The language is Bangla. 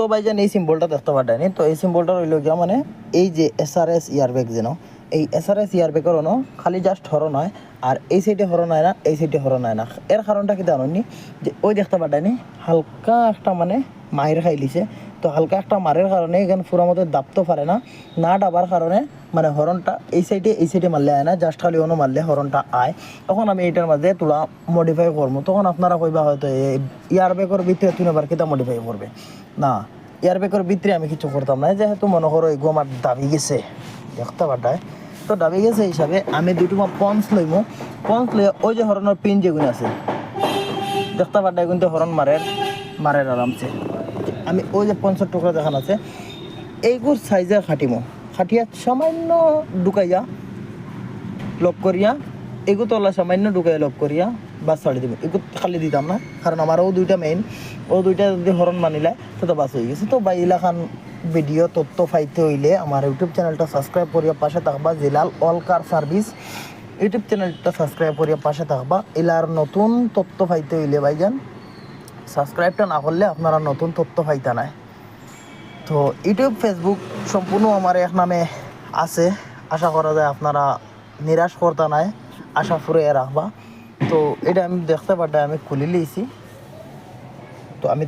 তো ভাইজান এই সিম্বলটা দেখতে পারেনি তো এই সিম্বলটা রইল গিয়া মানে এই যে এস আর এস ইয়ারব্যাগ যেন। এই এস আর এস ইয়ারব্যাগের অনো খালি জাস্ট হর নয় আর এই সাইডে হর নয় না, এই সাইডে হর নয় না। এর কারণটা কি জানি যে ওই দেখতে পারেনি হালকা একটা মানে মায়ের খাই লিছে তো হালকা একটা মারের কারণে এখানে পুরো মতো দাপতে পারে না না ডাবার কারণে মানে হরনটা এই সাইডে এই সাইডে মারলে আয় না জাস্ট খালি অন্য মারলে হরনটা আয়। তখন আমি এইটার মাঝে তোলা মডিফাই করব। তখন আপনারা কইবা হয়তো ইয়ার বেগর ভিতরে তুই আবার কেটা মডিফাই করবে। না, ইয়ার বেগর ভিতরে আমি কিছু করতাম না। যেহেতু মনে করো এই গোমার দাবি গেছে, দেখতে পাঠায় তো দাবি গেছে হিসাবে আমি দুটো পঞ্চ লইমু। পন্স লইয়া ওই যে হরনের পিন যেগুলো আছে, দেখতে পাঠায় কিন্তু হরণ মারের মারের আরামসে। আমি ওই যে পঞ্চাশ টুকরা দেখান আছে, এইগুর সাইজে খাটিমো। খাটিয়া সামান্য ঢুকাইয়া লক করিয়া, এগু তলা সামান্য ঢুকাইয়া লক করিয়া বাস ছাড়ি দিব। এগু খালি দিতাম না, কারণ আমারও দুইটা মেইন ও দুইটা যদি হরণ মানিলে তো তো বাস হয়ে গেছে। তো বা ইলাখান ভিডিও তথ্য পাইতে হইলে আমার ইউটিউব চ্যানেলটা সাবস্ক্রাইব করিয়া পাশে থাকবা, Jilal all car service YouTube চ্যানেলটা সাবস্ক্রাইব করিয়া পাশে থাকবা। এলার নতুন তথ্য পাইতে হইলে ভাইজান সাবস্ক্রাইবটা না করলে আপনারা নতুন তথ্য পাইতা নাই। তো ইউটিউব ফেসবুক সম্পূর্ণ আমার এক নামে আছে। আশা করা যায় আপনারা নিরাশ করতে নাই, আশা ফুরে রাখবা। তো এটা আমি দেখতে পারটা আমি খুলে লিয়েছি তো আমি